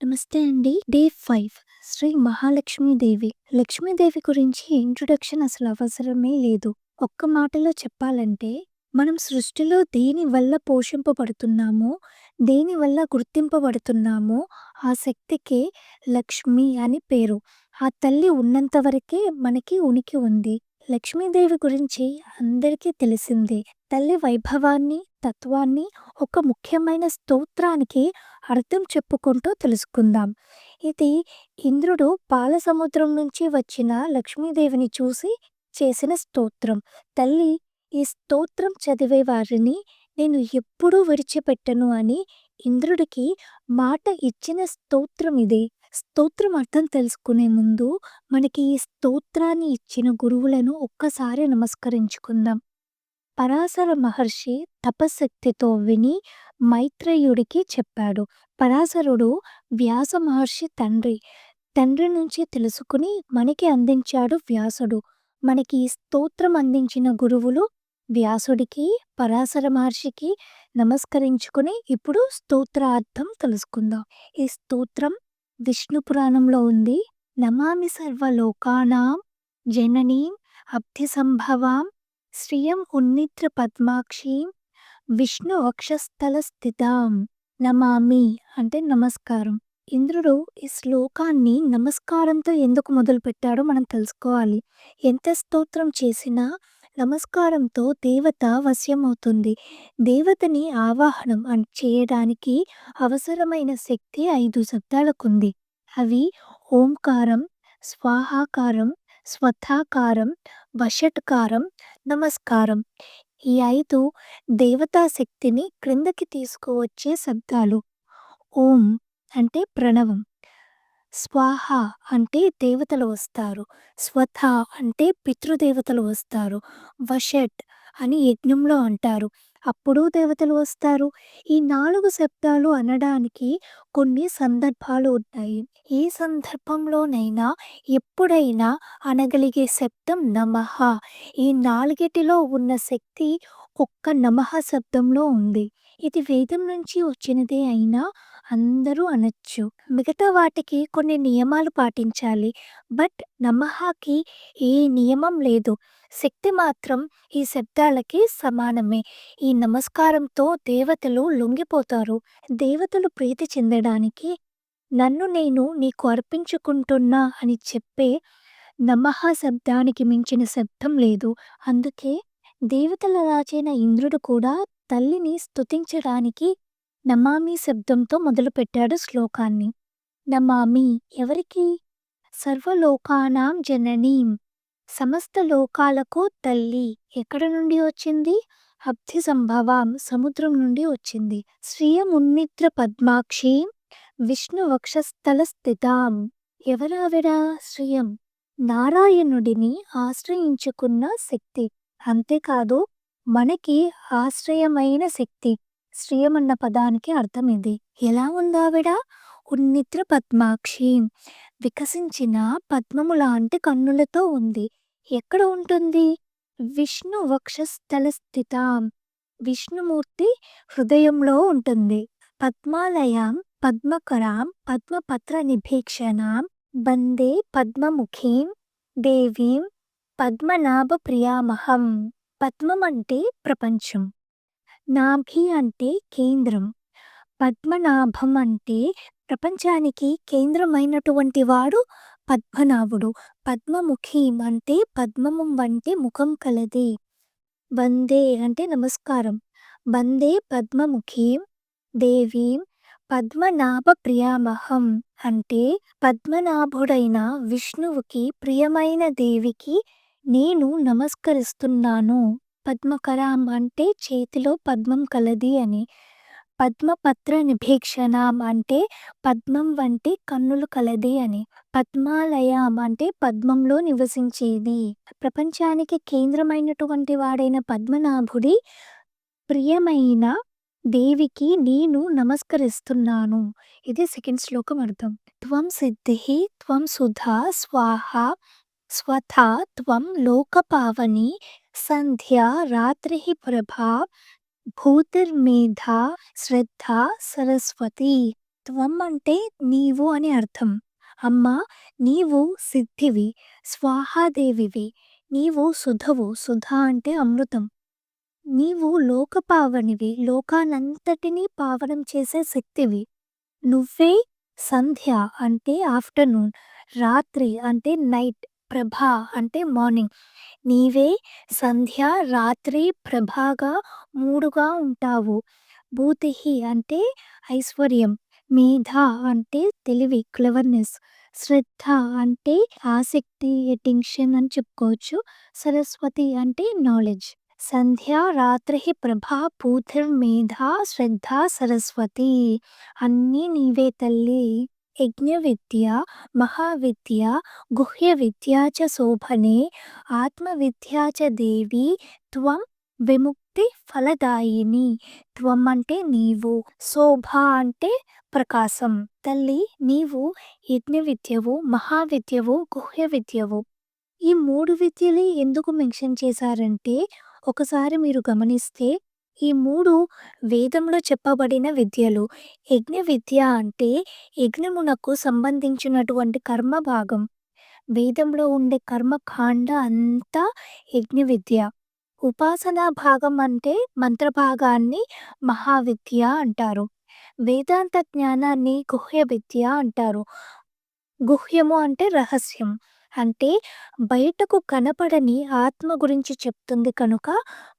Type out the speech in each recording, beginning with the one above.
నమస్తే అండి. Day five Shri Mahalakshmidevi. Lakshmidevi గురించి ఇంట్రొడక్షన్ అసలు అవసరమే లేదు. ఒక్క మాటలో చెప్పాలంటే, మనం సృష్టిలో దేని వల్ల పోషింపబడుతున్నామో, దేని వల్ల గుర్తింపబడుతున్నామో, ఆ శక్తికే లక్ష్మి అని పేరు. ఆ తల్లి ఉన్నంత వరకే మనకి ఉనికి ఉంది. లక్ష్మీదేవి గురించి అందరికీ తెలిసిందే. తల్లి వైభవాన్ని, తత్వాన్ని ఒక ముఖ్యమైన స్తోత్రానికి అర్థం చెప్పుకుంటూ తెలుసుకుందాం. ఇది ఇంద్రుడు పాలసముద్రం నుంచి వచ్చిన లక్ష్మీదేవిని చూసి చేసిన స్తోత్రం. తల్లి ఈ స్తోత్రం చదివే వారిని నేను ఎప్పుడూ విడిచిపెట్టను అని ఇంద్రుడికి మాట ఇచ్చిన స్తోత్రం ఇది. స్తోత్రం అర్థం తెలుసుకునే ముందు మనకి ఈ స్తోత్రాన్ని ఇచ్చిన గురువులను ఒక్కసారి నమస్కరించుకుందాం. పరాశర మహర్షి తపశక్తితో విని మైత్రేయుడికి చెప్పాడు. పరాశరుడు వ్యాస మహర్షి తండ్రి. తండ్రి నుంచి తెలుసుకుని మనకి అందించాడు వ్యాసుడు. మనకి స్తోత్రం అందించిన గురువులు వ్యాసుడికి, పరాశర మహర్షికి నమస్కరించుకుని ఇప్పుడు స్తోత్రార్థం తెలుసుకుందాం. ఈ స్తోత్రం విష్ణు పురాణంలో ఉంది. నమామి సర్వలోకానాం జననీం అబ్ధి సంభవాం శ్రియం ఉన్నిత్ర పద్మాక్షీం విష్ణు వక్షస్థల స్థితాం నమామి అంటే నమస్కారం. ఇంద్రుడు ఈ శ్లోకాన్ని నమస్కారంతో ఎందుకు మొదలుపెట్టాడో మనం తెలుసుకోవాలి. ఎంత స్తోత్రం చేసినా నమస్కారంతో దేవత వశ్యమవుతుంది. దేవతని ఆవాహనం అన్ చేయడానికి అవసరమైన శక్తి ఐదు శబ్దాలకుంది. అవి ఓంకారం, స్వాహాకారం, స్వథాకారం, వషట్కారం, నమస్కారం. ఈ ఐదు దేవతా శక్తిని క్రిందకి తీసుకువచ్చే శబ్దాలు. ఓం అంటే ప్రణవం. స్వాహ అంటే దేవతలు వస్తారు. స్వథ అంటే పితృదేవతలు వస్తారు. వషట్ అని యజ్ఞంలో అంటారు. అప్పుడు దేవతలు వస్తారు. ఈ నాలుగు శబ్దాలు అనడానికి కొన్ని సందర్భాలు ఉన్నాయి. ఏ సందర్భంలోనైనా ఎప్పుడైనా అనగలిగే శబ్దం నమః. ఈ నాలుగిటిలో ఉన్న శక్తి ఒక్క నమః శబ్దంలో ఉంది. ఇది వేదం నుంచి వచ్చినదే అయినా అందరూ అనొచ్చు. మిగతా వాటికి కొన్ని నియమాలు పాటించాలి. బట్ నమఃకి ఏ నియమం లేదు. శక్తి మాత్రం ఈ శబ్దాలకి సమానమే. ఈ నమస్కారంతో దేవతలు లొంగిపోతారు. దేవతలు ప్రీతి చెందడానికి నన్ను నేను నీకు అర్పించుకుంటున్నా అని చెప్పే నమః శబ్దానికి మించిన శబ్దం లేదు. అందుకే దేవతల రాజైన ఇంద్రుడు కూడా తల్లిని స్తుతించడానికి నమామి శబ్దంతో మొదలుపెట్టాడు శ్లోకాన్ని. నమామి ఎవరికి? సర్వలోకానాం జననీం సమస్త లోకాలకు తల్లి. ఎక్కడ నుండి వచ్చింది? అబ్ధి సంభవాం సముద్రం నుండి వచ్చింది. శ్రియమున్నిత్ర పద్మాక్షి విష్ణు వక్షస్థల స్థితాం. ఎవరావిడ? శ్రీయం నారాయణుడిని ఆశ్రయించుకున్న శక్తి. అంతేకాదు మనకి ఆశ్రయమైన శక్తి. శ్రీయమన్న అన్న పదానికి అర్థం ఇది. ఎలా ఉందావిడ? ఉన్నిత్ర పద్మాక్షి వికసించిన పద్మము లాంటి కన్నులతో ఉంది. ఎక్కడ ఉంటుంది? విష్ణు వక్షస్థల స్థిత విష్ణుమూర్తి హృదయంలో ఉంటుంది. పద్మాలయం పద్మకరాం పద్మపత్ర నిభీక్షణాం వందే పద్మముఖీం దేవీం పద్మనాభ ప్రియామహం. పద్మం అంటే ప్రపంచం. నాభి అంటే కేంద్రం. పద్మనాభం అంటే ప్రపంచానికి కేంద్రమైనటువంటి వాడు పద్మనాభుడు. పద్మముఖీం అంటే పద్మము వంటి ముఖం కలది. వందే అంటే నమస్కారం. వందే పద్మముఖీం దేవీం పద్మనాభ ప్రియామహం అంటే పద్మనాభుడైన విష్ణువుకి ప్రియమైన దేవికి నేను నమస్కరిస్తున్నాను. పద్మకరాం అంటే చేతిలో పద్మం కలది అని. పద్మపత్ర నిభీక్షణాం అంటే పద్మం వంటి కన్నులు కలది అని. పద్మాలయం అంటే పద్మంలో నివసించేది. ప్రపంచానికి కేంద్రమైనటువంటి వాడైన పద్మనాభుడి ప్రియమైన దేవికి నేను నమస్కరిస్తున్నాను. ఇది సెకండ్ శ్లోకం అర్థం. త్వం సిద్ధి త్వం సుధా స్వాహా స్వథా త్వం లోకపావని సంధ్యా రాత్రి ప్రభా భూతిర్మేధ శ్రద్ధ సరస్వతి. త్వం అంటే నీవు అని అర్థం. అమ్మా! నీవు సిద్ధివి, స్వాహాదేవివి. నీవు సుధవు, సుధ అంటే అమృతం. నీవు లోకపావనివి, లోకానంతటినీ పావనం చేసే శక్తివి. నువ్వే సంధ్య అంటే ఆఫ్టర్‌నూన్, రాత్రి అంటే నైట్, ప్రభ అంటే మార్నింగ్. నీవే సంధ్య, రాత్రి, ప్రభాగా మూడుగా ఉంటావు. భూతిహి అంటే ఐశ్వర్యం, మేధ అంటే తెలివి, క్లెవర్‌నెస్, శ్రద్ధ అంటే ఆసక్తి, అటెన్షన్ అని చెప్పుకోవచ్చు. సరస్వతి అంటే నాలెడ్జ్. సంధ్య, రాత్రి ప్రభా పూతిర్మేధ శ్రద్ధ సరస్వతి. అన్నీ నీవే తల్లి యజ్ఞవిద్య, మహావిద్య, గుహ్యవిద్యా చ శోభనే, ఆత్మవిద్యా చ దేవి త్వం విముక్తి ఫలదాయిని. త్వం అంటే నీవు, శోభ అంటే ప్రకాశం. తల్లి నీవు యజ్ఞ విద్యవు మహావిద్యవు, గుహ్యవిద్యవు. ఈ మూడు విద్యలే ఎందుకు మెన్షన్ చేశారంటే, ఒకసారి మీరు గమనిస్తే ఈ మూడు వేదంలో చెప్పబడిన విద్యలు. యజ్ఞ విద్య అంటే యజ్ఞమునకు సంబంధించినటువంటి కర్మ భాగం. వేదంలో ఉండే కర్మకాండ అంతా యజ్ఞ విద్య ఉపాసనా భాగం అంటే మంత్ర భాగాన్ని మహావిద్య అంటారు. వేదాంత జ్ఞానాన్ని గుహ్య విద్య అంటారు. గుహ్యము అంటే రహస్యం. అంటే బయటకు కనపడని ఆత్మ గురించి చెప్తుంది కనుక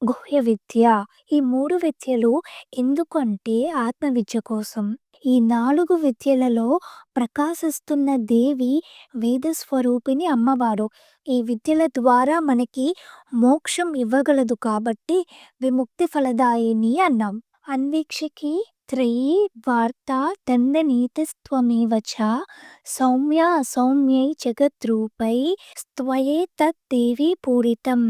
గుహ్యవిద్య. ఈ మూడు విద్యలు ఎందుకంటే ఆత్మవిద్య కోసం. ఈ నాలుగు విద్యలలో ప్రకాశిస్తున్న దేవి వేదస్వరూపిణి అమ్మవారు. ఈ విద్యల ద్వారా మనకి మోక్షం ఇవ్వగలదు కాబట్టి విముక్తి ఫలదాయిని అన్నాం. అన్వీక్షకి త్రయీ వార్తా దండనీతిస్త్వమేవ చ సౌమ్యా సౌమ్యై జగద్రూపై స్త్వయేతత్ తద్దేవి పూరితం.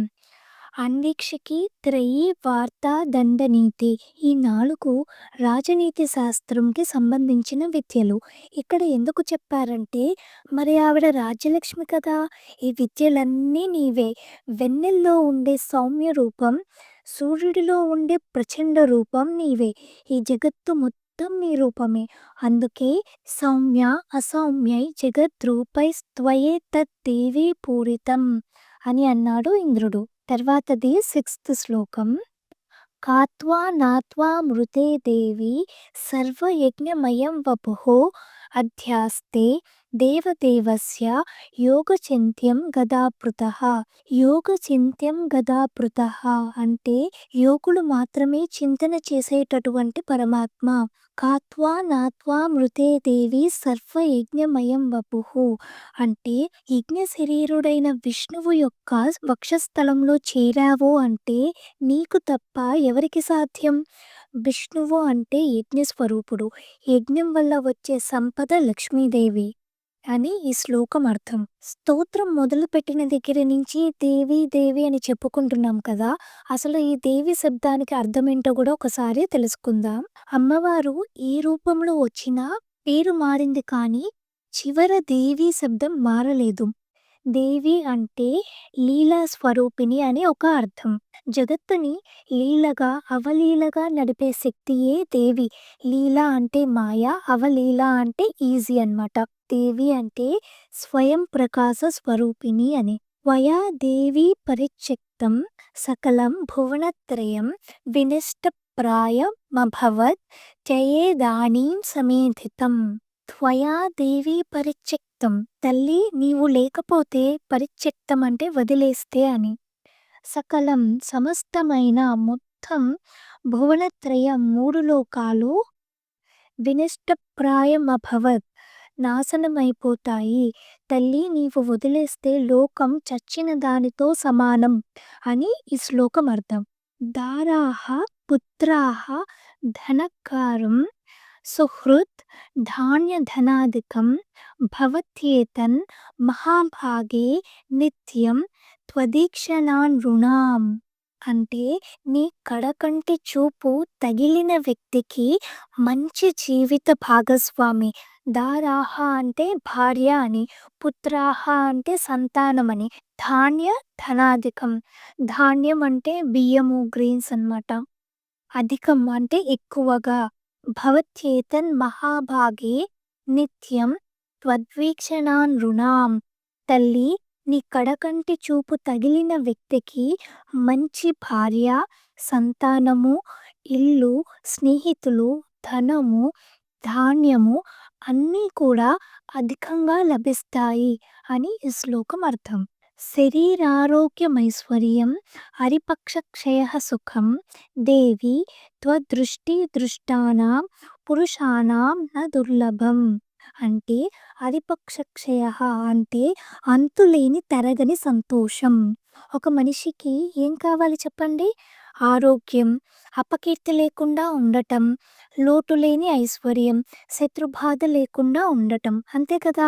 అన్వీక్షకి త్రయీ వార్తా దండనీతి. ఈ నాలుగు రాజనీతి శాస్త్రంకి సంబంధించిన విద్యలు. ఇక్కడ ఎందుకు చెప్పారంటే మరి ఆవిడ రాజ్యలక్ష్మి కదా! ఈ విద్యలన్నీ నీవే. వెన్నెల్లో ఉండే సౌమ్య రూపం, సూర్యుడిలో ఉండే ప్రచండ రూపం నీవే. ఈ జగత్తు మొత్తం నీ రూపమే. అందుకే సౌమ్య అసౌమ్యై జగద్రూపై స్త్వయేతత్ దేవీ పూరితం అని అన్నాడు ఇంద్రుడు. తర్వాతది సిక్స్త్ శ్లోకం. కాత్వా నాత్వా మృతే దేవి సర్వయజ్ఞమయం వపుః అధ్యాస్తే దేవదేవస్య యోగచింత్యం గదాపృతః. యోగచింత్యం గదాపృతః అంటే యోగులు మాత్రమే చింతన చేసేటటువంటి పరమాత్మ. కాత్వా నాత్వా మృతే దేవి సర్వ యజ్ఞమయం వపుహు అంటే యజ్ఞ శరీరుడైన విష్ణువు యొక్క వక్షస్థలంలో చేరావు అంటే నీకు తప్ప ఎవరికి సాధ్యం? విష్ణువు అంటే యజ్ఞ స్వరూపుడు. యజ్ఞం వల్ల వచ్చే సంపద లక్ష్మీదేవి అని ఈ శ్లోకం అర్థం. స్తోత్రం మొదలుపెట్టిన దగ్గర నుంచి దేవి దేవి అని చెప్పుకుంటున్నాం కదా! అసలు ఈ దేవి శబ్దానికి అర్థమేంటో కూడా ఒకసారి తెలుసుకుందాం. అమ్మవారు ఏ రూపంలో వచ్చినా పేరు మారింది కానీ చివర దేవి శబ్దం మారలేదు. దేవి అంటే లీలా స్వరూపిణి అని ఒక అర్థం. జగత్తుని లీలగా, అవలీలగా నడిపే శక్తియే దేవి. లీల అంటే మాయ, అవలీల అంటే ఈజీ అన్నమాట. దేవి అంటే స్వయం ప్రకాశ స్వరూపిణి అని. వయా దేవి పరిత్యక్తం సకలం భువనత్రయం వినష్టప్రాయమభవత్ త్యయేదానీం సమేధితం. త్వయా దేవి పరిత్యక్తం. తల్లి నీవు లేకపోతే పరిత్యక్తం అంటే వదిలేస్తే అని. సకలం సమస్తమైన మొత్తం భువనత్రయం మూడు లోకాలు వినష్టప్రాయమభవత్ నాశనమైపోతాయి. తల్లి నీవు వదిలేస్తే లోకం చచ్చిన దానితో సమానం అని ఈ శ్లోకం అర్థం. దారాః పుత్రాః ధనకారం సుహృత్ ధాన్యధనాదికం భవత్యేతన్ మహాభాగే నిత్యం త్వదీక్షణానృణాం. అంటే నీ కడకంటి చూపు తగిలిన వ్యక్తికి మంచి జీవిత భాగస్వామి. దారాహ అంటే భార్య అని. పుత్రాహ అంటే సంతానం అని. ధాన్య ధనాధికం ధాన్యం అంటే బియ్యము, గ్రీన్స్ అన్నమాట. అధికం అంటే ఎక్కువగా. భవత్యేతన్ మహాభాగే నిత్యం త్వద్వీక్షణానృణాం. తల్లి నీ కడకంటి చూపు తగిలిన వ్యక్తికి మంచి భార్య, సంతానము, ఇల్లు, స్నేహితులు, ధనము, ధాన్యము అన్నీ కూడా అధికంగా లభిస్తాయి అని ఈ శ్లోకం అర్థం. శరీరారోగ్యమైశ్వర్యం హరిపక్షక్షయః సుఖం దేవి త్వదృష్టిదృష్టానాం పురుషాణాం న దుర్లభం. అంటే హరిపక్షక్షయః అంటే అంతులేని తరగని సంతోషం. ఒక మనిషికి ఏం కావాలి చెప్పండి? ఆరోగ్యం, అపకీర్తి లేకుండా ఉండటం, లోటులేని ఐశ్వర్యం, శత్రుబాధ లేకుండా ఉండటం. అంతే కదా!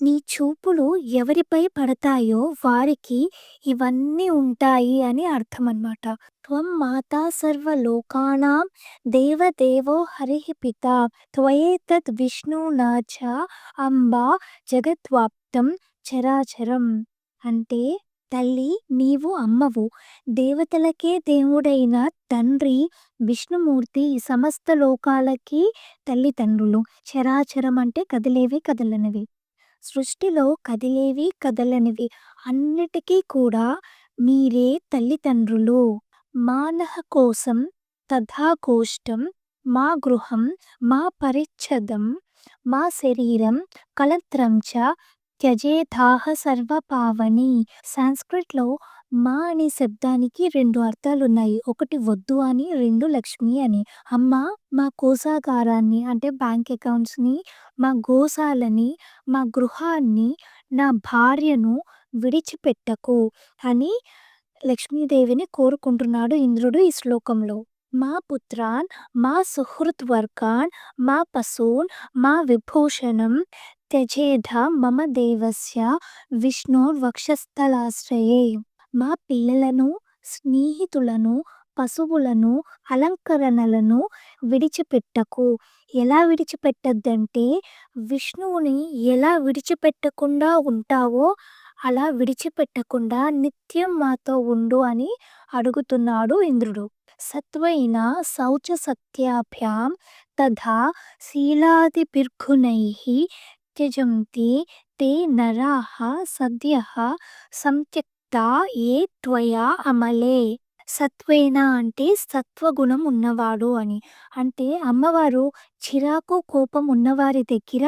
నీ చూపులు ఎవరిపై పడతాయో వారికి ఇవన్నీ ఉంటాయి అని అర్థం అన్నమాట త్వం మాతా సర్వలోకానాం దేవదేవో హరి పితా త్వయేతద్ విష్ణునాచ అంబా జగత్వాప్తం చరాచరం. అంటే తల్లి నీవు అమ్మవు. దేవతలకే దేవుడైన తండ్రి విష్ణుమూర్తి సమస్త లోకాలకి తల్లిదండ్రులు. చరాచరం అంటే కదిలేవి కదలనివి. సృష్టిలో కదిలేవి కదలనివి అన్నిటికీ కూడా మీరే తల్లిదండ్రులు. మానః కోసం తథాకోష్టం మా గృహం మా పరిచ్ఛదం మా శరీరం కలత్రం చ త్యజేథాః సర్వపావని. సాంస్క్రిట్లో మా అనే శబ్దానికి రెండు అర్థాలు ఉన్నాయి ఒకటి వద్దు అని, రెండు లక్ష్మి అని. అమ్మ మా కోసాగారాన్ని అంటే బ్యాంక్ అకౌంట్స్‌ని, మా గోశాలని, మా గృహాన్ని, నా భార్యను విడిచిపెట్టకు అని లక్ష్మీదేవిని కోరుకుంటున్నాడు ఇంద్రుడు ఈ శ్లోకంలో. మా పుత్రాన్ మా సుహృద్వర్గాన్ మా పశూన్ మా విభూషణం త్యజేధ మమ దేవస్య విష్ణోర్వక్షస్థలాశ్రయే. మా పిల్లలను, స్నేహితులను, పశువులను, అలంకరణలను విడిచిపెట్టకు. ఎలా విడిచిపెట్టద్దంటే విష్ణువుని ఎలా విడిచిపెట్టకుండా ఉంటావో అలా విడిచిపెట్టకుండా నిత్యం మాతో ఉండు అని అడుగుతున్నాడు ఇంద్రుడు. సత్వైన శౌచ సత్యాభ్యాం తథా శీలాదిభిర్గుణైః त्यजन्ति తే नराः सद्यः సంత్యక్తా ఏ త్వయా అమలే. సత్వేన అంటే సత్వగుణం ఉన్నవాడు అని. అంటే అమ్మవారు చిరాకు కోపం ఉన్నవారి దగ్గర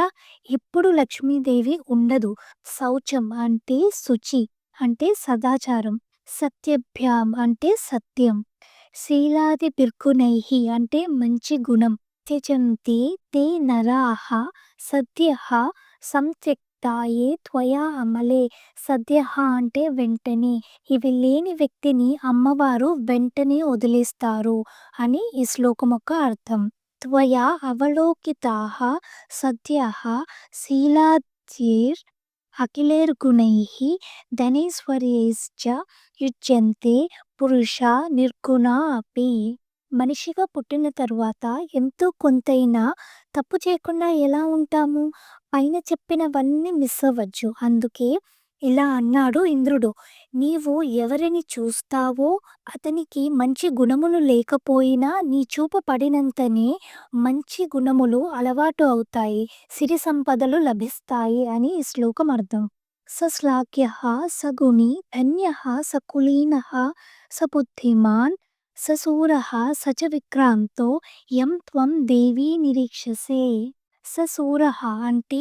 ఎప్పుడు లక్ష్మీదేవి ఉండదు. శౌచం అంటే శుచి అంటే సదాచారం. సత్యభ్యాం అంటే సత్యం. శీలాది బిర్గునైహి అంటే మంచి గుణం. त्यजन्ति ते नराः సద్యః సంత్యక్తా యే త్వయా అమలే. సద్యః అంటే వెంటనే. ఇవి లేని వ్యక్తిని అమ్మవారు వెంటనే వదిలేస్తారు అని ఈ శ్లోకం యొక్క అర్థం. త్వయా అవలోకితాః సద్యః శీలాద్యైర్ అఖిలైర్గుణైః ధనైశ్వర్యైశ్చ యుజ్యంతే పురుష నిర్గుణా అపి. మనిషిగా పుట్టిన తరువాత ఎంతో కొంతైనా తప్పు చేయకుండా ఎలా ఉంటాము? పైన చెప్పినవన్నీ మిస్ అవ్వచ్చు. అందుకే ఇలా అన్నాడు ఇంద్రుడు. నీవు ఎవరిని చూస్తావో అతనికి మంచి గుణములు లేకపోయినా నీ చూపు పడినంతనే మంచి గుణములు అలవాటు అవుతాయి. సిరి సంపదలు లభిస్తాయి అని ఈ శ్లోకం అర్థం. సశ్లాఘ్య సగుణి ధన్య సకులీన సబుద్ధిమాన్ స బుద్ధిమాన్ స శూరః స విక్రాంతో యం త్వం దేవీ నిరీక్షసే. స అంటే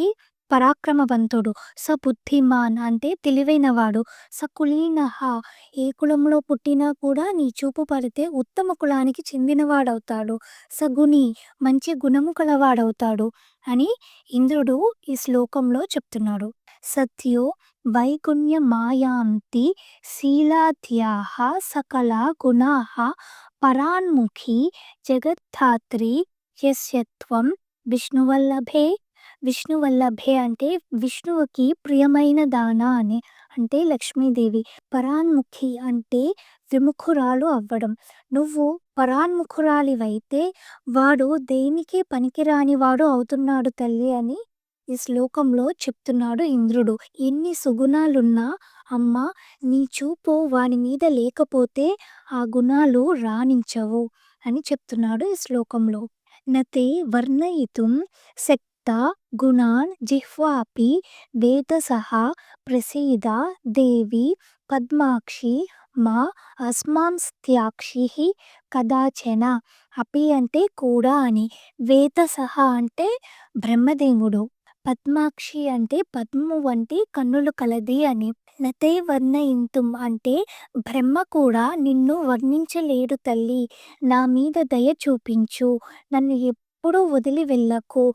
పరాక్రమవంతుడు. స బుద్ధిమాన్ అంటే తెలివైనవాడు. స కులీనః ఏ కులంలో పుట్టినా కూడా నీ చూపు పడితే ఉత్తమ కులానికి చెందినవాడవుతాడు. స గుణి మంచి గుణము కలవాడవుతాడు అని ఇంద్రుడు ఈ శ్లోకంలో చెప్తున్నాడు. సత్యో వైగుణ్యమాయాంతి శీలాద్యాః సకలా గుణాః పరాన్ముఖీ జగద్ధాత్రీ యస్య త్వం విష్ణువల్లభే. విష్ణువల్లభే అంటే విష్ణువుకి ప్రియమైన దాన అని. అంటే లక్ష్మీదేవి. పరాన్ముఖి అంటే విముఖురాలు అవ్వడం. నువ్వు పరాన్ముఖురాలివైతే వాడు దేనికి పనికిరానివాడు అవుతున్నాడు తల్లి అని ఈ శ్లోకంలో చెప్తున్నాడు ఇంద్రుడు. ఎన్ని సుగుణాలున్నా అమ్మా నీ చూపు వాని మీద లేకపోతే ఆ గుణాలు రాణించవు అని చెప్తున్నాడు ఈ శ్లోకంలో. నతే వర్ణయితుం శక్త గుణాన్ జిహ్వాపి వేదసహ ప్రసీద దేవి పద్మాక్షి మా అస్మాంస్త్యాక్షి కదాచన అపి అంటే కూడా అని వేదసః అంటే బ్రహ్మదేవుడు పద్మాక్షి అంటే పద్మము వంటి కన్నులు కలది అని. నతే వర్ణయింతుం అంటే బ్రహ్మ కూడా నిన్ను వర్ణించలేడు తల్లి. నా మీద దయ చూపించు. నన్ను ఎప్పుడూ వదిలి వెళ్ళకు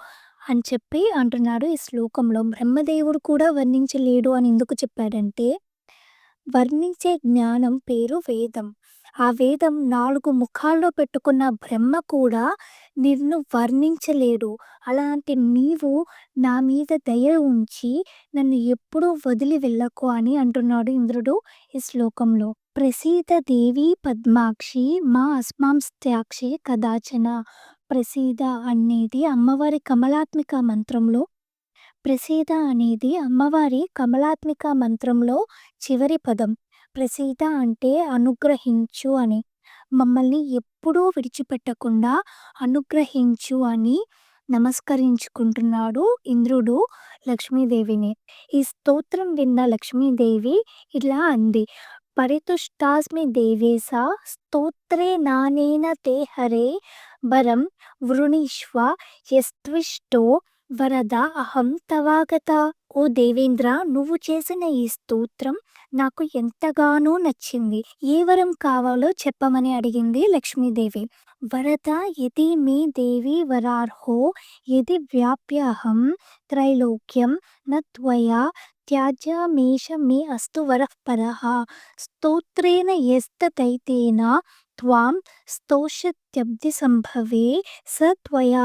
అని చెప్పి అంటున్నాడు ఈ శ్లోకంలో. బ్రహ్మదేవుడు కూడా వర్ణించలేడు అని ఎందుకు చెప్పాడంటే వర్ణించే జ్ఞానం పేరు వేదం. ఆ వేదం నాలుగు ముఖాల్లో పెట్టుకున్న బ్రహ్మ కూడా నిన్ను వర్ణించలేడు. అలాంటి నీవు నా మీద దయ ఉంచి నన్ను ఎప్పుడూ వదిలి వెళ్ళకు అని అంటున్నాడు ఇంద్రుడు ఈ శ్లోకంలో. ప్రసీద దేవి పద్మాక్షి మా అస్మాంస్త్యాక్షి కదాచన. ప్రసీద అనేది అమ్మవారి కమలాత్మిక మంత్రంలో ప్రసీద అనేది అమ్మవారి కమలాత్మిక మంత్రంలో చివరి పదం. ప్రసీద అంటే అనుగ్రహించు అని. మమ్మల్ని ఎప్పుడూ విడిచిపెట్టకుండా అనుగ్రహించు అని నమస్కరించుకుంటున్నాడు ఇంద్రుడు లక్ష్మీదేవిని. ఈ స్తోత్రం విన్న లక్ష్మీదేవి ఇలా అంది పరితుష్టాస్మి దేవేశ స్తోత్రే నానేన తే హరే వరం వృణీష్వ యస్త్విష్టో వరద అహం తవాగత. ఓ దేవేంద్ర నువ్వు చేసిన ఈ స్తోత్రం నాకు ఎంతగానో నచ్చింది. ఏ వరం కావాలో చెప్పమని అడిగింది లక్ష్మీదేవి. వరద యది మే దేవి వరార్హో యది వ్యాప్యహం త్రైలోక్యం నత్వయా త్యాజ్యమేష మే అస్తు వరః స్తోత్రేణ యస్తతైతేన త్వాం స్తోషత్యబ్ది సంభవే స త్వయా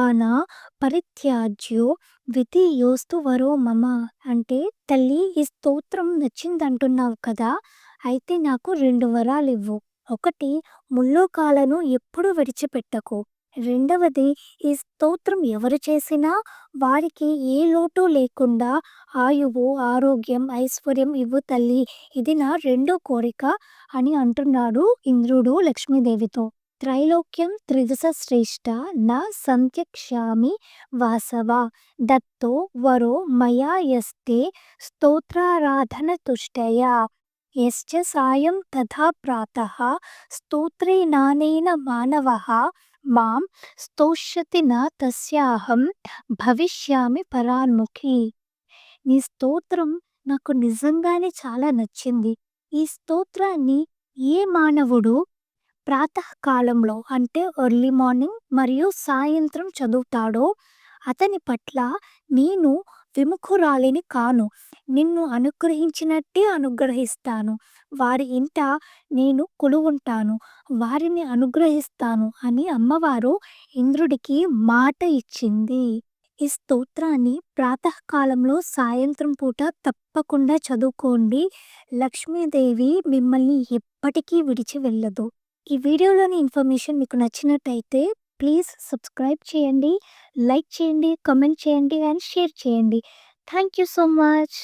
పరిత్యాజ్యో ద్వితీయోస్తు వరో మమ అంటే తల్లి ఈ స్తోత్రం నచ్చిందంటున్నావు కదా! అయితే నాకు రెండు వరాలు ఇవ్వు ఒకటి ముల్లోకాలను ఎప్పుడు విడిచిపెట్టకు. రెండవది ఈ స్తోత్రం ఎవరు చేసినా వారికి ఏ లోటు లేకుండా ఆయువు ఆరోగ్యం ఐశ్వర్యం ఇవ్వు తల్లి. ఇది నా రెండో కోరిక అని అంటున్నాడు ఇంద్రుడు లక్ష్మీదేవితో. త్రైలోక్యం త్రిదశ శ్రేష్ట నా సంత్యక్షామి వాసవ దత్తో వరో మయా యస్తే స్తోత్రారాధన తుష్టయ. యశ్చ సాయం తథా ప్రాత స్తోత్రే నానేన మానవ మాం స్తోష్యతి నా తస్యాహం భవిష్యామి పరాన్ముఖి నీ స్తోత్రం నాకు నిజంగానే చాలా నచ్చింది. ఈ స్తోత్రాన్ని ఏ మానవుడు ప్రాతకాలంలో అంటే ఎర్లీ మార్నింగ్ మరియు సాయంత్రం చదువుతాడో అతని పట్ల నేను విముఖురాలిని కాను. నిన్ను అనుగ్రహించినట్టే అనుగ్రహిస్తాను. వారి ఇంట నేను కొలువుంటాను. వారిని అనుగ్రహిస్తాను అని అమ్మవారు ఇంద్రుడికి మాట ఇచ్చింది. ఈ స్తోత్రాన్ని ప్రాతకాలంలో సాయంత్రం పూట తప్పకుండా చదువుకోండి. లక్ష్మీదేవి మిమ్మల్ని ఎప్పటికీ విడిచి వెళ్ళదు. ఈ వీడియోలోని ఇన్ఫర్మేషన్ మీకు నచ్చినట్టయితే ప్లీజ్ సబ్స్క్రైబ్ చేయండి లైక్ చేయండి కమెంట్ చేయండి అండ్ షేర్ చేయండి. Thank you so much.